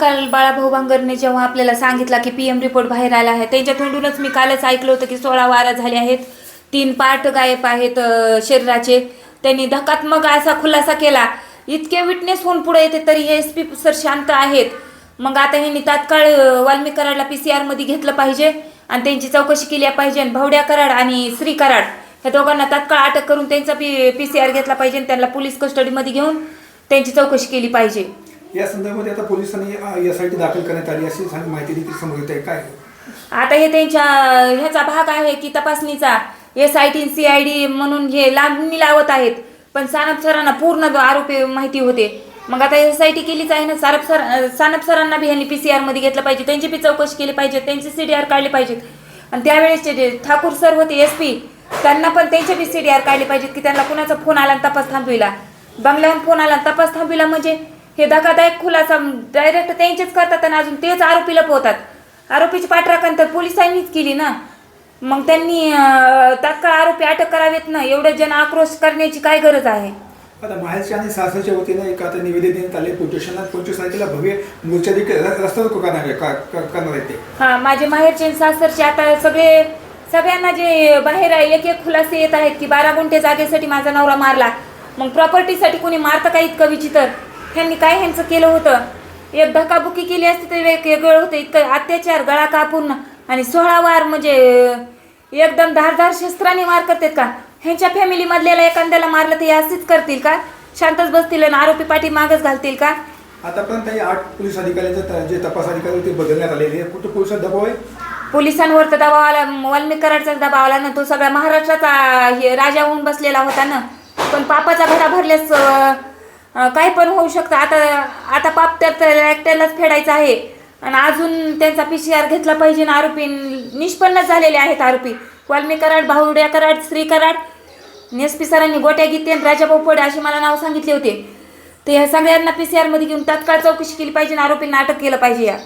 काल बाळाभाऊ भांगरने जेव्हा आपल्याला सांगितला की पी एम रिपोर्ट बाहेर आला आहे त्यांच्या तोंडूनच मी कालच ऐकलं होतं की सोळा वारा झाले आहेत तीन पार्ट गायब आहेत शरीराचे. त्यांनी धकात्मक असा खुलासा केला. इतके विटनेस होऊन पुढे येते तरी हे एस पी सर शांत आहेत. मग आता ह्यांनी तात्काळ वाल्मी कराडला पी सी आरमध्ये घेतलं पाहिजे आणि त्यांची चौकशी केली पाहिजे आणि भावड्या कराड आणि श्री कराड ह्या दोघांना तात्काळ अटक करून त्यांचा पी पी सी आर घेतला पाहिजे आणि त्यांना पोलीस कस्टडीमध्ये घेऊन त्यांची चौकशी केली पाहिजे. या संदर्भामध्ये आता पोलिसांनी यासाठी दाखल करण्यात आली अशी सांग- माहिती देखील समोर येत आहे. काय? आता हे त्यांच्या ह्याचा भाग आहे की तपासणीचा. S I T C I D म्हणून हे लांबणी लावत आहेत. पण सानप सरांना पूर्ण आरोपी माहिती होते. मग आता एस आय टी केलीच आहे ना सारप सर सानप सरांना बी ह्यांनी पी सी आरमध्ये घेतलं पाहिजे. त्यांची बी चौकशी केली पाहिजे त्यांचे सी डी आर काढले पाहिजेत. आणि त्यावेळेसचे जे ठाकूर सर होते एस पी त्यांना पण त्यांचे बी सी डी आर काढले पाहिजेत की त्यांना कुणाचा फोन आला आणि तपास थांबविला. बंगल्याहून फोन आला आणि तपास थांबविला म्हणजे हे धक्कादायक खुलासा डायरेक्ट त्यांचेच करतात आणि अजून तेच आरोपी लपवतात. आरोपीची पाठराखण तर पोलिसांनीच केली ना. मग त्यांनी तात्काळ आरोपी अटक करावेत ना एवढं जन आक्रोश करण्याची काय गरज आहे? आता माहेरच्या आणि सासरच्या वतीनं एक आता निवेदन देण्यात आले पोलिसांना पंचवीस तारखेला भव्य मोर्चा देखील र- रस्ता रोको करणार आहे हा माझे माहेरचे आणि सासरचे आता सगळे सगळ्यांना जे बाहेर आहे एक एक खुलासे येत आहेत की बारा गुंठे जागेसाठी माझा नवरा मारला मग प्रॉपर्टीसाठी कोणी मारतं का इतकं विचित्र? ह्यांनी काय ह्यांचं केलं होतं? एक धक्काबुक्की केली असती तर एक वेगळं होतं. इतकं अत्याचार गळा कापून आणि सोळा वार म्हणजे एकदम धारधार शस्त्राने मार करतात का? ह्यांच्या फॅमिलीमधल्याला एखाद्याला मारलं तर हे असेच करतील का? शांतच बसतील आणि आरोपी पाठी मागच घालतील का? आतापर्यंत हे आठ पोलीस अधिकाऱ्यांचे त- जे तपास अधिकारी होते बदलण्यात आलेले आहे कुठं पोलिसात दबाव आहे? पोलिसांवर तर दबाव आला वाल्मिक कराडचा दबाव आला ना तो सगळ्या महाराष्ट्राचा हे राजा होऊन बसलेला होता ना. पण पापाचा घडा भरल्यास काय पण होऊ शकतं. आता आता पाप तर ॲक्टरलाच फेडायचं आहे. आणि अजून त्यांचा पी सी आर घेतला पाहिजे ना आरोपी. निष्पन्न झालेले आहेत आरोपी. वाल्मी कराड भाऊड्या कराड श्री कराड एस पी सरांनी गोट्या गीते राजा पोपडे असे मला नाव सांगितले होते. ते ह्या सगळ्यांना पी सी आरमध्ये घेऊन तात्काळ चौकशी केली पाहिजे आणि आरोपींना अटक केलं पाहिजे या.